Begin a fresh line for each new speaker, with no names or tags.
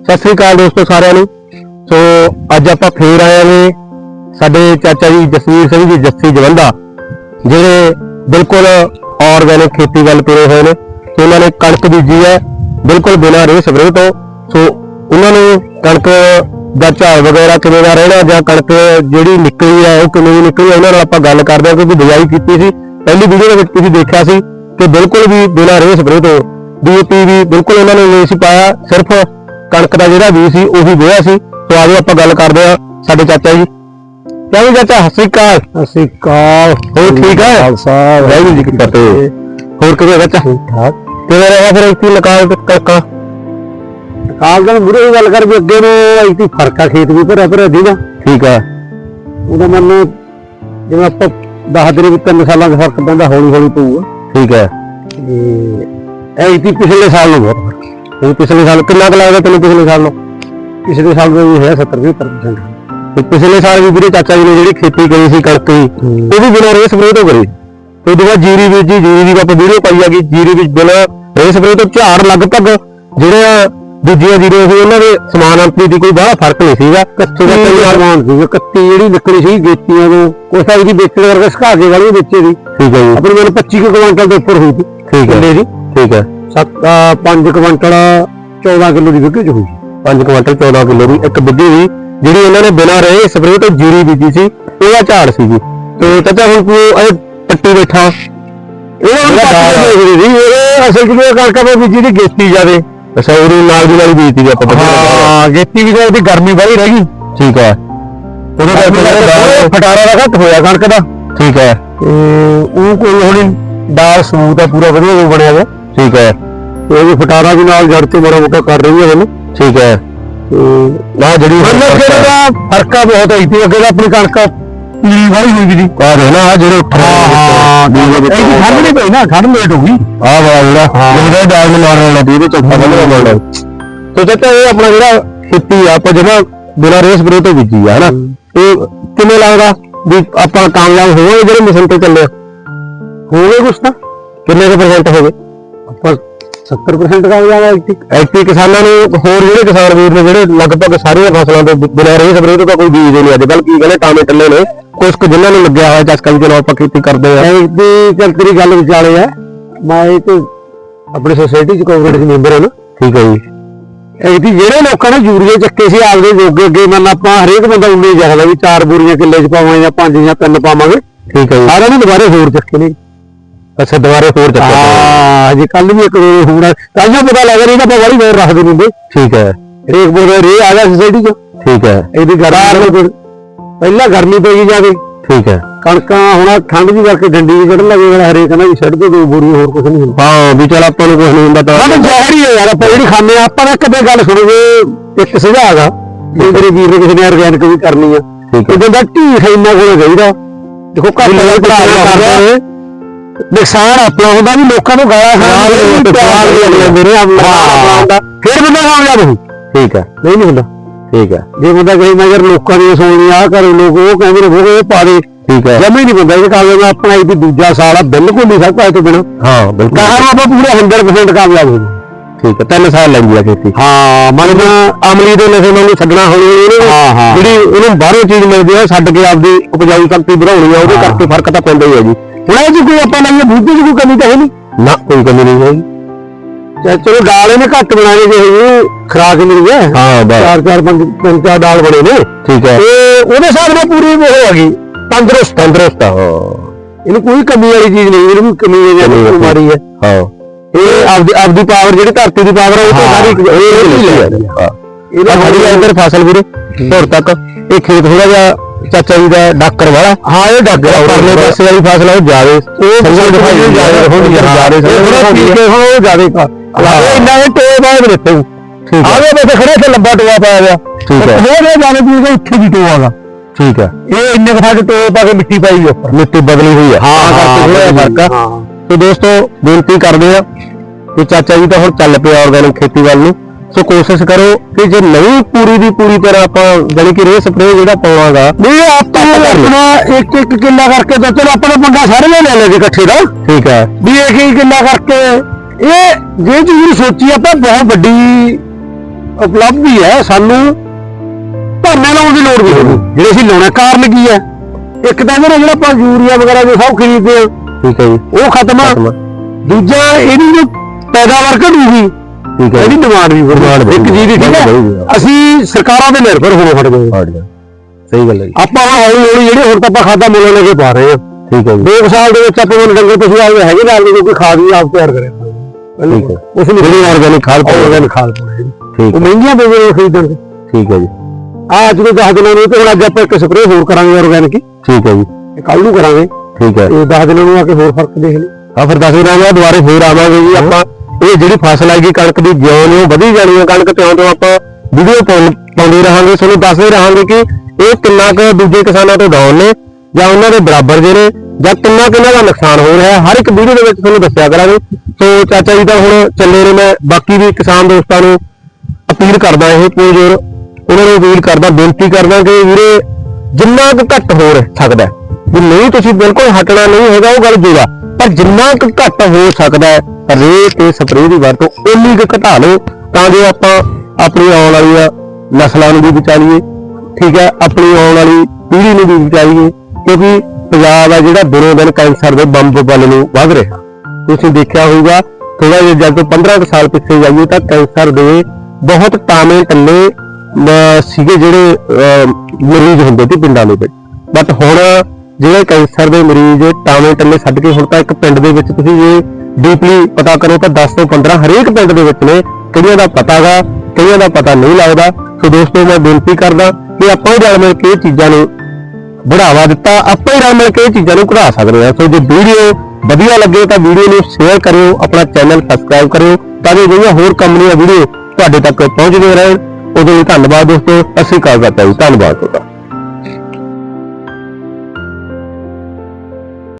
ਸਤਿ ਸ੍ਰੀ ਅਕਾਲ ਦੋਸਤੋ ਸਾਰਿਆਂ ਨੂੰ। ਸੋ ਅੱਜ ਆਪਾਂ ਫੇਰ ਆਏ ਨੇ ਸਾਡੇ ਚਾਚਾ ਜੀ ਜਸਵੀਰ ਸਿੰਘ ਜੀ, ਜੱਸੀ ਜਵੰਦਾ, ਜਿਹੜੇ ਬਿਲਕੁਲ ਆਰਗੈਨਿਕ ਖੇਤੀ ਵੱਲ ਤੁਰੇ ਹੋਏ ਨੇ। ਸੋ ਉਹਨਾਂ ਨੇ ਕਣਕ ਬੀਜੀ ਹੈ, ਬਿਲਕੁਲ ਬਿਨਾਂ ਰੇਹ ਸਪਰੇਅ ਤੋਂ। ਸੋ ਉਹਨਾਂ ਨੂੰ ਕਣਕ ਦਾ ਝਾੜ ਵਗੈਰਾ ਕਿਵੇਂ ਦਾ ਰਹਿਣਾ ਜਾਂ ਕਣਕ ਜਿਹੜੀ ਨਿਕਲੀ ਹੈ, ਉਹ ਕਿਵੇਂ ਦੀ ਨਿਕਲੀ ਉਹਨਾਂ ਨਾਲ ਆਪਾਂ ਗੱਲ ਕਰਦੇ ਹਾਂ, ਕਿਉਂਕਿ ਬਿਜਾਈ ਕੀਤੀ ਸੀ। ਪਹਿਲੀ ਵੀਡੀਓ ਦੇ ਵਿੱਚ ਤੁਸੀਂ ਦੇਖਿਆ ਸੀ ਕਿ ਬਿਲਕੁਲ ਵੀ ਬਿਨਾਂ ਰੇਹ ਸਪਰੇਅ ਤੋਂ। ਡੀਏਪੀ ਵੀ ਬਿਲਕੁਲ ਉਹਨਾਂ ਨੇ ਨਹੀਂ ਸੀ ਪਾਇਆ, ਸਿਰਫ ਕਣਕ ਦਾ ਜਿਹੜਾ ਬੀਜ ਸੀ ਉਹੀ ਬੋਇਆ ਸੀ। ਸੋ ਆਜੋ ਆਪਾਂ ਗੱਲ ਕਰਦੇ ਹਾਂ ਸਾਡੇ ਚਾਚਾ ਜੀ। ਕਿਵੇਂ ਚਾਚਾ ਸਤਿ ਸ੍ਰੀ ਅਕਾਲ। ਸਤਿ ਸ੍ਰੀ ਅਕਾਲ। ਹੋਰ ਠੀਕ ਹੈ? ਖਾਲਸਾ ਵਾਹਿਗੁਰੂ ਜੀ ਕੀ ਫਤਿਹ। ਹੋਰ ਕਿਵੇਂ ਚਾਚਾ? ਠੀਕ ਠਾਕ। ਕਿਵੇਂ ਰਿਹਾ ਫਿਰ ਇਤੀ ਨਕਾਲ ਤੇ ਕਣਕਾਂ?
ਕਾਲ ਦਾ ਮੁਰੇ ਗੱਲ ਕਰ ਵੀ ਅੱਗੇ ਨੂੰ ਇੱਥੇ ਫਰਕਾ ਖੇਤ ਵੀ ਭਰਿਆ ਭਰਿਆ ਦੀ ਨਾ
ਠੀਕ ਹੈ।
ਉਹਦਾ ਮੰਨ ਜਿਵੇਂ ਆਪਾਂ 10 ਦਿਨ ਵਿੱਚ 3 ਸਾਲਾਂ ਦਾ ਫ਼ਰਕ ਪੈਂਦਾ ਹੌਲੀ ਹੌਲੀ ਪਊਗਾ।
ਠੀਕ ਹੈ।
ਇਹ ਇੱਥੇ ਪਿਛਲੇ ਸਾਲ ਨੂੰ ਬਹੁਤ ਫ਼ਰਕ। ਹੈ।
ਇਹ ਪਿਛਲੇ ਸਾਲ ਕਿੰਨਾ ਕੁ ਲੱਗਦਾ ਤੈਨੂੰ ਪਿਛਲੇ ਸਾਲ ਨੂੰ?
ਪਿਛਲੇ ਸਾਲ ਦਾ ਵੀ ਹੈ 70 75%
ਤੇ ਪਿਛਲੇ ਸਾਲ ਵੀ ਵੀਰੇ ਚਾਚਾ ਜੀ ਨੇ ਜਿਹੜੀ ਖੇਤੀ ਕਰੀ ਸੀ ਕਣਕ ਦੀ ਉਹ ਵੀ ਬਿਨਾਂ ਰੇਹ ਸਪਰੇਅ ਤੋਂ ਕਰੀ। ਤੇ ਉਹਦੇ ਬਾਅਦ ਜੀਰੀ ਬੀਜੀ ਜੀਰੀ ਦੀ ਆਪਾਂ ਵੀਡੀਓ ਪਾਈ ਹੈਗੀ ਜੀਰੀ ਵਿੱਚ ਬਿਨਾਂ ਰੇਹ ਸਪਰੇਅ ਤੋਂ ਝਾੜ ਲਗਭਗ ਜਿਹੜੇ ਆ ਦੂਜੀਆਂ ਜੀਰੀਆਂ ਸੀ ਉਹਨਾਂ ਦੇ ਸਮਾਨ ਅੰਤਰੀ ਦੀ ਕੋਈ ਬਾਹਲਾ ਫ਼ਰਕ ਨਹੀਂ ਸੀਗਾ।
ਕੱਚੇ ਦਾ ਕਈ ਅਰਮਾਨ ਸੀ ਕੱਤੀ ਜਿਹੜੀ ਨਿਕਲੀ ਸੀ ਗੇਤੀਆਂ ਨੂੰ ਕੋਈ ਸਾਰੀ ਦੀ ਵੇਚਣ ਕਰਕੇ ਸੁਕਾ ਕੇ ਵਾਲੀ ਵੇਚੇ ਦੀ
ਠੀਕ ਹੈ ਜੀ।
ਆਪਣੀ ਮਨ 25 ਕੁ ਕੁਇੰਟਲ ਦੇ ਉੱਪਰ ਹੋਈ ਸੀ
ਠੀਕ ਹੈ।
ਕਿੱਲੇ ਦੀ।
ਠੀਕ ਹੈ।
7 5 ਕੁਇੰਟਲ 14 ਕਿਲੋ ਦੀ ਵਿਕੀ ਚ ਹੋਈ
5 ਕੁਇੰਟਲ 14 ਕਿਲੋ ਦੀ ਇੱਕ ਬਿੱਗੀ ਸੀ ਜਿਹੜੀ ਇਹਨਾਂ ਨੇ ਬਿਨਾਂ ਰਹੇ ਸਪਰੇਅ ਤੋਂ ਜੀਰੀ ਬੀਜੀ ਸੀ ਉਹਦਾ ਝਾੜ ਸੀ ਜੀ ਤੇ ਚਾਚਾ ਹੁਣ ਤੂੰ ਇਹ ਪੱਟੀ ਬੈਠਾ।
ਇਹ ਹੁਣ ਪੱਟੀ ਸੀ ਇਹ ਅਸਲ ਇਹ ਕਣਕਾਂ ਦੇ ਵਿੱਚ ਜਿਹੜੀ ਗੇਤੀ ਜਾਵੇ।
ਅੱਛਾ ਉਹਦੀ ਨਾਲ ਦੀ ਨਾਲ ਬੀਜਤੀ ਜੀ ਆਪਾਂ
ਹਾਂ ਗੇਤੀ ਵੀ ਉਹਦੀ ਗਰਮੀ ਬੜੀ ਰਹਿ ਗਈ।
ਠੀਕ ਹੈ ਉਹਦਾ
ਫਟਾਰਾ ਦਾ ਘੱਟ ਹੋਇਆ ਕਣਕ ਦਾ।
ਠੀਕ ਹੈ
ਤੇ ਉਹ ਕੋਈ ਹੁਣ ਦਾਲ ਸਮੂਥ ਆ ਪੂਰਾ ਵਧੀਆ ਬਣਿਆ ਹੋਇਆ
ਠੀਕ ਹੈ।
ਤੇ ਉਹ ਫਟਾਰਾ ਵੀ ਨਾਲ ਜੜ ਤੇ ਬੜਾ ਮੋਟਾ ਕਰ ਰਹੀ ਹੈ
ਠੀਕ ਹੈ।
ਤੇ
ਨਾ ਜਿਹੜੀ
ਮਤਲਬ ਕਿ ਇਹਦਾ ਫਰਕਾ ਬਹੁਤ ਹੈ ਇੱਥੇ ਅੱਗੇ ਦਾ ਆਪਣੀ ਕਣਕ ਪੀਲੀ ਵਾਲੀ ਹੋਈ ਵੀ ਸੀ।
ਆ ਦੇ ਨਾ ਜਿਹੜੇ ਉੱਠ
ਇਹ ਠੰਡ ਨਹੀਂ ਪਈ ਨਾ ਠੰਡ ਲੇਟ ਹੋ ਗਈ।
ਆ ਵਾ ਜਿਹੜਾ ਜਿਹੜਾ ਡਾਲ ਮਾਰਨ ਵਾਲਾ ਦੀ ਇਹਦੇ ਚੌਥਾ ਬੰਦਾ ਮਾਰਨਾ ਤੇ ਇਹ ਆਪਣਾ ਜਿਹੜਾ ਖੇਤੀ ਆ ਆਪਾਂ ਜਮਾ ਬਿਨਾਂ ਰੇਸ ਬਰੇ ਤੋਂ ਬੀਜੀ ਆ ਹਨਾ? ਇਹ ਕਿਵੇਂ ਲੱਗਦਾ ਵੀ ਆਪਾਂ ਕਾਮਯਾਬ ਹੋਵਾਂਗੇ ਜਿਹੜੇ ਮਿਸ਼ਨ ਤੇ ਚੱਲੇ?
ਹੋ ਗਏ ਕੁਛ ਤਾਂ।
ਕਿੰਨੇ ਕੁ ਪਰਸੈਂਟ ਹੋ
ਆਪਾਂ 70% ਕਾਮਯਾਬ ਆ ਇੱਥੇ।
ਐਕਟੀ ਕਿਸਾਨਾਂ ਨੂੰ ਹੋਰ ਜਿਹੜੇ ਕਿਸਾਨ ਵੀਰ ਨੇ ਜਿਹੜੇ ਲਗਭਗ ਸਾਰੀਆਂ ਫਸਲਾਂ ਦੇ ਬਿਨਾਂ ਰੇਸ ਬਰੇ ਤੋਂ ਤਾਂ ਕੋਈ ਬੀਜਦੇ ਨਹੀਂ ਅੱਜ। ਕੱਲ ਕੀ ਕਹਿੰਦੇ ਟਾਮੇ ਟੱਲੇ ਨੇ ਕੁਝ ਕੁ ਜਿਨ੍ਹਾਂ ਨੂੰ ਲੱਗਿਆ ਹੋਇਆ ਚਸਕਾ ਵੀ ਚਲੋ ਆਪਾਂ ਖੇਤੀ ਕਰਦੇ ਆ
ਇਹ ਦੀ ਚੱਲ ਤੇਰੀ ਗੱਲ ਵਿਚਾਲੇ ਆ। ਮੈਂ ਇਹ ਤੇ ਆਪਣੀ ਸੋਸਾਇਟੀ ਚ ਕੋਆਪਰੇਟਿਵ ਮੈਂਬਰ ਹਾਂ
ਠੀਕ ਹੈ ਜੀ।
ਇਹਦੀ ਜਿਹੜੇ ਲੋਕਾਂ ਨੇ ਯੂਰੀਆ ਚੱਕੇ ਸੀ ਆਪਦੇ ਜੋਗੇ ਅੱਗੇ ਮੰਨ ਆਪਾਂ ਹਰੇਕ ਬੰਦਾ ਉਨੇ ਜਖਦਾ ਵੀ ਚਾਰ ਬੋਰੀਆਂ ਕਿੱਲੇ ਚ ਪਾਵਾਂਗੇ ਜਾਂ ਪੰਜ ਜਾਂ ਤਿੰਨ ਪਾਵਾਂਗੇ।
ਠੀਕ ਹੈ ਜੀ।
ਸਾਰਿਆਂ ਨੇ ਦੁਬਾਰੇ ਹੋਰ ਚੱਕੇ ਨੇ।
ਅੱਛਾ ਦੁਬਾਰੇ ਹੋਰ ਚੱਕਰ
ਹਾਂ ਜੇ ਕੱਲ ਵੀ ਇੱਕ ਦੋ ਹੋਣਾ। ਤਾਂ ਜੋ ਪਤਾ ਲੱਗ ਰਿਹਾ ਤਾਂ ਆਪਾਂ ਬੜੀ ਹੋਰ ਰੱਖਦੇ ਨਹੀਂ ਹੁੰਦੇ।
ਠੀਕ ਹੈ।
ਹਰੇਕ ਬੋਰੇ ਰੇ ਆ ਗਿਆ ਸੋਸਾਇਟੀ ਚ।
ਠੀਕ ਹੈ।
ਇਹਦੀ ਗਰਮੀ ਪਹਿਲਾਂ ਗਰਮੀ ਪੈ ਗਈ ਜਾਵੇ
ਠੀਕ ਹੈ।
ਕਣਕਾਂ ਹੁਣ ਠੰਡ ਦੀ ਕਰਕੇ ਡੰਡੀ ਵੀ ਕੱਢਣ ਲੱਗੇ ਵਾਲਾ ਹਰੇਕ ਕਹਿੰਦਾ ਵੀ ਛੱਡ ਦੇ ਦੋ ਬੋਰੀ ਹੋਰ ਕੁਝ ਨਹੀਂ ਹੁੰਦਾ।
ਹਾਂ ਵੀ ਚਲ ਆਪਾਂ ਨੂੰ ਕੁਝ ਨਹੀਂ ਹੁੰਦਾ ਤਾਂ
ਸਾਡੇ ਜ਼ਹਿਰ ਹੀ ਹੈ ਯਾਰ ਆਪਾਂ ਜਿਹੜੀ ਖਾਂਦੇ ਆ ਆਪਾਂ ਨੇ ਕਦੇ ਗੱਲ ਸੁਣੋਗੇ ਇੱਕ ਸੁਝਾਅ ਹੈਗਾ ਵੀ ਮੇਰੇ ਵੀਰ ਨੇ ਕਿਸੇ ਨੇ ਆਰਗੈਨਿਕ ਵੀ ਕਰਨੀ ਆ। ਢੀਠ ਇੰਨਾ ਕੋਲ ਚਾਹੀਦਾ। ਦੇਖੋ
ਲੋਕ
ਦਾ ਨੇ ਨੁਕਸਾਨ ਆਪਣਾ ਹੁੰਦਾ ਵੀ ਲੋਕਾਂ ਨੂੰ ਗਾਲਾਂ ਖਾਣ
ਪਿਆਰ ਅਗਲੇ ਮੇਰੇ ਆਪਣਾ।
ਫਿਰ ਬੰਦਾ ਕਾਮਯਾਬ ਹੋਊ
ਠੀਕ ਹੈ।
ਨਹੀਂ ਨਹੀਂ ਹੁੰਦਾ।
ਠੀਕ ਹੈ।
ਜੇ ਬੰਦਾ ਕਹੇ ਮੈਂ ਯਾਰ ਲੋਕਾਂ ਦੀ ਸੁਣਨੀ ਆ ਕਰ ਲੋਕ ਉਹ ਕਹਿੰਦੇ ਨੇ ਉਹ ਇਹ ਪਾ ਦੇ।
ਠੀਕ ਹੈ।
ਜਮੇ ਨਹੀਂ ਬੰਦਾ। ਇਹ ਕਾਮਯਾਬ ਆਪਣਾ ਇੱਕ ਦੂਜਾ ਸਾਲ ਆ ਬਿਲਕੁਲ ਨਹੀਂ ਸਕਦਾ ਇਹ ਤੋਂ ਬਿਨਾ।
ਹਾਂ ਬਿਲਕੁਲ।
ਕਹਾਂ ਆਪਾਂ ਪੂਰੇ 100% ਕਾਮਯਾਬ ਹੋ ਜਾਊ।
ਠੀਕ ਹੈ। ਤਿੰਨ ਸਾਲ ਲੈਂਦੀ ਆ ਖੇਤੀ।
ਹਾਂ ਮਨ
ਅਮਲੀ ਦੇ ਨਸ਼ੇ ਨੂੰ ਛੱਡਣਾ ਹੋਣੀ ਇਹਨੂੰ
ਹਾਂ, ਹਾਂ।
ਜਿਹੜੀ ਉਹਨੂੰ ਬਾਹਰੋਂ ਚੀਜ਼ ਮਿਲਦੀ ਆ ਛੱਡ ਕੇ ਆਪਦੀ ਉਪਜਾਊ ਸ਼ਕਤੀ ਵਧਾਉਣੀ ਆ ਉਹਦੇ
ਹਾਂ।
ਕਰਕੇ ਫ਼ਰਕ ਤਾਂ ਪੈਂਦਾ ਹੀ ਹੈ ਜੀ।
ਹੁਣ ਇਹ 'ਚ ਕੋਈ ਆਪਾਂ ਲਈਏ ਬੁੱਧੀ ਦੀ ਕੋਈ ਕਮੀ ਤਾਂ ਹੈ ਨਹੀਂ।
ਨਾ ਕੋਈ ਕਮੀ ਨਹੀਂ ਹੈਗੀ।
ਚਾਹੇ ਚਲੋ ਦਾਲ ਇਹਨੇ ਘੱਟ ਬਣਾਏ ਜੇ ਇਹ ਖਰਾਕ ਮਿਲ ਗਿਆ
ਹਾਂ ਬਸ।
ਚਾਰ ਚਾਰ ਪੰਜ ਪੰਜ ਚਾਰ ਦਾਲ ਬਣੇ ਨੇ।
ਠੀਕ ਹੈ।
ਤੇ ਉਹਦੇ ਹਿਸਾਬ ਨਾਲ ਪੂਰੀ ਉਹ ਆ ਗਈ
ਤੰਦਰੁਸਤ। ਤੰਦਰੁਸਤ ਹਾਂ।
ਇਹਨੂੰ ਕੋਈ ਕਮੀ ਵਾਲੀ ਚੀਜ਼ ਨਹੀਂ ਇਹਨੂੰ ਕਮੀ ਹੈ
ਕਮੀ
ਕੋਈ। ਬਿਮਾਰੀ ਹੈ।
ਹਾਂ। ਇਹ ਆਪਦੀ ਆਪਦੀ ਪਾਵਰ ਜਿਹੜੀ ਧਰਤੀ ਦੀ ਪਾਵਰ ਆ ਉਹ ਤੋਂ
ਹਾਂ।
ਸਾਰੀ ਇਹ ਹੀ। ਲੈ ਆ
ਇਹਦਾ
ਆ ਇੱਧਰ ਫਸਲ ਵੀਰੇ ਧੁਰ ਤੱਕ। ਇਹ ਖੇਤ ਥੋੜਾ ਜਿਹਾ ਚਾਚਾ ਜੀ ਦਾ ਡਾਕਰ ਵਾਲਾ।
ਹਾਂ ਇਹ
ਜਿਹੜਾ ਪਰਲੇ ਪਾਸੇ ਵਾਲੀ ਫਸਲ ਆ ਉਹ ਜਾਵੇ ਉਹ ਦਿਖਾਈ
ਜਾਵੇ ਹੁਣ
ਜਾਵੇ
ਠੀਕ ਹੈ। ਹੁਣ ਉਹ ਜਾਵੇ ਇੰਨਾ ਇਹ ਟੋਏ ਬਾਅਦ ਦਿੱਤੇ
ਠੀਕ ਹੈ।
ਆਵੇ ਬਸ ਖੜੇ ਤੇ ਲੰਬਾ ਟੋਆ ਪਾਇਆ ਗਿਆ
ਠੀਕ ਹੈ।
ਹੋਰ ਇਹ ਜਾਣੇ ਵੀ ਇਹਦੇ ਇੱਥੇ ਵੀ ਟੋਆ ਦਾ
ਠੀਕ ਹੈ।
ਇਹ ਇੰਨੇ ਕੁ ਤੇ ਟੋਏ ਪਾ ਕੇ ਮਿੱਟੀ ਪਾਈ ਉੱਪਰ।
ਮਿੱਟੀ ਬਦਲੀ ਹੋਈ ਹੈ। ਤਾਂ ਕਰਕੇ ਫ਼ਰਕ ਆ
ਹਾਂ
ਤੇ ਦੋਸਤੋ ਬੇਨਤੀ ਕਰਦੇ ਆ ਕਿ ਚਾਚਾ ਜੀ ਤਾਂ ਹੁਣ ਚੱਲ ਪਿਆ ਆਰਗੈਨਿਕ ਖੇਤੀ ਵੱਲ ਨੂੰ। ਸੋ ਕੋਸ਼ਿਸ਼ ਕਰੋ ਕਿ ਜੇ ਨਹੀਂ ਪੂਰੀ ਦੀ ਪੂਰੀ ਤਰ੍ਹਾਂ ਆਪਾਂ ਜਾਣੀ ਕਿ ਰੇਹ ਸਪਰੇਅ ਜਿਹੜਾ ਪਾਉਣਾਗਾ
ਨਹੀਂ ਆਪਾਂ ਆਪਣਾ ਇੱਕ ਇੱਕ ਕਿੱਲਾ ਕਰਕੇ ਤਾਂ ਚਲੋ ਆਪਣਾ ਪੰਗਾ ਸਾਰੇ ਲੈ ਲੈ ਕੇ ਇਕੱਠੇ ਦਾ।
ਠੀਕ ਹੈ।
ਵੀ ਇੱਕ ਇੱਕ ਕਿੱਲਾ ਕਰਕੇ। ਇਹ ਜੇ ਨੂੰ ਸੋਚੀ ਆਪਾਂ ਬਹੁਤ ਵੱਡੀ ਉਪਲਬਧੀ ਹੈ ਸਾਨੂੰ ਧਰਨੇ ਲਾਉਣ ਦੀ ਲੋੜ ਨਹੀਂ। ਜਿਹੜੇ ਅਸੀਂ ਲਾਉਣਾ ਕਾਰਨ ਕੀ ਹੈ? ਇੱਕ ਤਾਂ ਇਹਦਾ ਜਿਹੜਾ ਆਪਾਂ ਯੂਰੀਆ ਵਗੈਰਾ ਜੋ ਸਭ ਖਰੀਦਦੇ ਆ
ਠੀਕ ਹੈ ਜੀ।
ਉਹ ਖਤਮ ਆ।
ਖਤਮ ਆ।
ਦੂਜਾ ਇਹਦੀ ਜੋ ਪੈਦਾਵਾਰ ਘਟੂਗੀ
ਠੀਕ ਹੈ
ਇਹਦੀ ਡਿਮਾਂਡ ਵੀ ਵਧੂਗੀ ਇੱਕ
ਵਧੂਗੀ,
ਜੀ ਦੀ ਠੀਕ। ਹੈ ਅਸੀਂ ਸਰਕਾਰਾਂ ਦੇ ਨਿਰਭਰ ਹੋਣੋਂ ਹਟ ਗਏ
ਗਿਆ ਸਹੀ ਗੱਲ ਹੈ ਜੀ।
ਆਪਾਂ ਹੁਣ ਹੌਲੀ ਹੌਲੀ ਜਿਹੜੇ ਹੁਣ ਤਾਂ ਆਪਾਂ ਖਾਦਾ ਮੁੱਲ ਲੈ ਕੇ ਪਾ ਰਹੇ ਆ
ਠੀਕ ਹੈ ਜੀ।
ਦੋ ਕੁ ਸਾਲ ਦੇ ਵਿੱਚ ਆਪਾਂ ਨੂੰ ਡੰਗਰ ਤੁਸੀਂ ਆਏ ਹੈਗੇ ਨਾਲ ਕੋਈ ਖਾਦ ਵੀ ਆਪ ਤਿਆਰ ਕਰੇ।
ਠੀਕ ਹੈ।
ਉਸ ਨੂੰ
ਜਿਹੜੀ ਆਰਗੈਨਿਕ ਖਾਦ ਪਾਓ
ਆਰਗੈਨਿਕ ਖਾਦ ਪਾਉਣੀ
ਠੀਕ
ਉਹ
ਹੈ।
ਮਹਿੰਗੀਆਂ ਪਈਆਂ ਨੇ ਖਰੀਦਣ ਦੇ
ਠੀਕ ਹੈ ਜੀ।
ਆ ਅੱਜ ਨੂੰ 10 ਦਿਨਾਂ ਨੂੰ ਤੇ ਹੁਣ ਅੱਜ ਆਪਾਂ ਇੱਕ ਸਪਰੇਅ ਹੋਰ ਕਰਾਂਗੇ ਆਰਗੈਨਿਕ
ਠੀਕ ਹੈ ਜੀ।
ਕੱਲ ਨੂੰ ਕਰਾਂਗੇ।
ਠੀਕ ਹੈ।
ਤੇ 10 ਦਿਨਾਂ ਨੂੰ ਆ ਕੇ ਹੋਰ ਫ਼ਰਕ ਦੇਖ ਲਈ
ਆ ਫਿਰ ਦੱਸ ਦਿਨਾਂ ਬਾਅਦ ਦੁਬਾਰੇ ਫੇਰ ਆਵਾਂਗੇ ਜੀ ਆਪਾਂ। ਇਹ ਜਿਹੜੀ ਫਸਲ ਆਏਗੀ ਕਣਕ ਦੀ, ਜਿਉਂ ਜਿਉਂ ਵਧੀ ਜਾਣੀ ਹੈ ਕਣਕ, ਤਿਉਂ ਤੋਂ ਆਪਾਂ ਵੀਡੀਓ ਪਾਉਂਦੇ ਰਹਾਂਗੇ। ਤੁਹਾਨੂੰ ਦੱਸਦੇ ਰਹਾਂਗੇ ਕਿ ਇਹ ਕਿੰਨਾ ਕੁ ਦੂਜੇ ਕਿਸਾਨਾਂ ਤੋਂ ਡਾਊਨ ਨੇ ਜਾਂ ਉਹਨਾਂ ਦੇ ਬਰਾਬਰ ਜੇ ਨੇ, ਜਾਂ ਕਿੰਨਾ ਕਿੰਨਾ ਦਾ ਨੁਕਸਾਨ ਹੋ ਰਿਹਾ ਹਰ ਇੱਕ ਵੀਡੀਓ ਦੇ ਵਿੱਚ ਤੁਹਾਨੂੰ ਦੱਸਿਆ ਕਰਾਂਗੇ। ਸੋ ਚਾਚਾ ਜੀ ਤਾਂ ਹੁਣ ਚੱਲੇ ਨੇ ਮੈਂ, ਬਾਕੀ ਵੀ ਕਿਸਾਨ ਦੋਸਤਾਂ ਨੂੰ ਅਪੀਲ ਕਰਦਾ ਇਹ ਕੋਈ ਜੋਰ। ਉਹਨਾਂ ਨੂੰ ਅਪੀਲ ਕਰਦਾ, ਬੇਨਤੀ ਕਰਦਾ ਕਿ ਵੀਰੇ ਜਿੰਨਾ ਕੁ ਘੱਟ ਹੋ ਸਕਦਾ ਵੀ ਨਹੀਂ ਤੁਸੀਂ ਬਿਲਕੁਲ ਹਟਣਾ ਨਹੀਂ ਹੈਗਾ ਉਹ ਗੱਲ ਜੂਗਾ ਪਰ ਜਿੰਨਾ ਕੁ ਘੱਟ ਹੋ ਸਕਦਾ ਹੈ, ਰੇ ਤੇ ਸਪਰੇਅ ਦੀ ਵਰਤੋਂ ਉਨੀ ਕੁ ਘਟਾ ਲਓ ਤਾਂ ਜੋ ਆਪਾਂ ਆਪਣੀ ਆਉਣ ਵਾਲੀਆਂ ਨਸਲਾਂ ਨੂੰ ਵੀ ਬਚਾ ਲਈਏ ਠੀਕ ਹੈ ਆਪਣੀ ਆਉਣ ਵਾਲੀ ਪੀੜ੍ਹੀ ਨੂੰ ਵੀ ਬਚਾਈਏ ਕਿਉਂਕਿ ਪੰਜਾਬ ਹੈ ਜਿਹੜਾ ਦਿਨੋਂ ਦਿਨ ਕੈਂਸਰ ਦੇ ਬੰਬ ਬਲ ਨੂੰ ਵੱਧ ਰਿਹਾ। ਤੁਸੀਂ ਦੇਖਿਆ ਹੋਊਗਾ ਥੋੜਾ ਜਿਹਾ ਜਦ ਤੋਂ 15 ਕੁ ਸਾਲ ਪਿੱਛੇ ਜਾਈਏ ਤਾਂ ਕੈਂਸਰ ਦੇ ਬਹੁਤ ਟਾਵੇਂ ਟੱਲੇ ਅਹ, ਸੀਗੇ ਜਿਹੜੇ ਅਹ, ਮਰੀਜ਼ ਹੁੰਦੇ ਸੀ ਪਿੰਡਾਂ ਦੇ ਵਿੱਚ। ਬਟ ਹੁਣ ਜਿਹੜੇ ਕੈਂਸਰ ਦੇ ਮਰੀਜ਼ ਟਾਵੇਂ ਟੱਲੇ ਛੱਡ ਕੇ, ਹੁਣ ਤਾਂ ਇੱਕ ਪਿੰਡ ਦੇ ਵਿੱਚ ਤੁਸੀਂ ਜੇ ਡੀਪਲੀ ਪਤਾ ਕਰੋ ਤਾਂ 10 ਤੋਂ 15 ਹਰੇਕ ਪਿੰਡ ਦੇ ਵਿੱਚ ਨੇ ਕਈਆਂ ਦਾ ਪਤਾਗਾ ਕਈਆਂ ਦਾ ਪਤਾ ਨਹੀਂ ਲੱਗਦਾ। ਸੋ ਦੋਸਤੋ, ਮੈਂ ਬੇਨਤੀ ਕਰਦਾ ਕਿ ਆਪਾਂ ਹੀ ਰਲ ਮਿਲ ਕੇ ਇਹ ਚੀਜ਼ਾਂ ਨੂੰ ਬੜਾਵਾ ਦਿੱਤਾ, ਆਪਾਂ ਹੀ ਰਲ ਮਿਲ ਕੇ ਇਹ ਚੀਜ਼ਾਂ ਨੂੰ ਘਟਾ ਸਕਦੇ ਹਾਂ। ਸੋ ਜੇ ਵੀਡੀਓ ਵਧੀਆ ਲੱਗੇ ਤਾਂ ਵੀਡੀਓ ਨੂੰ ਸ਼ੇਅਰ ਕਰਿਓ, ਆਪਣਾ ਚੈਨਲ ਸਬਸਕ੍ਰਾਈਬ ਕਰਿਓ, ਤਾਂ ਜੋ ਜਿਹੜੀਆਂ ਹੋਰ ਕੰਪਨੀਆਂ ਵੀਡੀਓ ਤੁਹਾਡੇ ਤੱਕ ਪਹੁੰਚਦੀਆਂ ਰਹਿਣ। ਉਦੋਂ ਲਈ ਧੰਨਵਾਦ ਦੋਸਤੋ ਅਸੀਂ ਕਾਲ ਕਰਤਾ ਜੀ ਧੰਨਵਾਦ ਤੁਹਾਡਾ।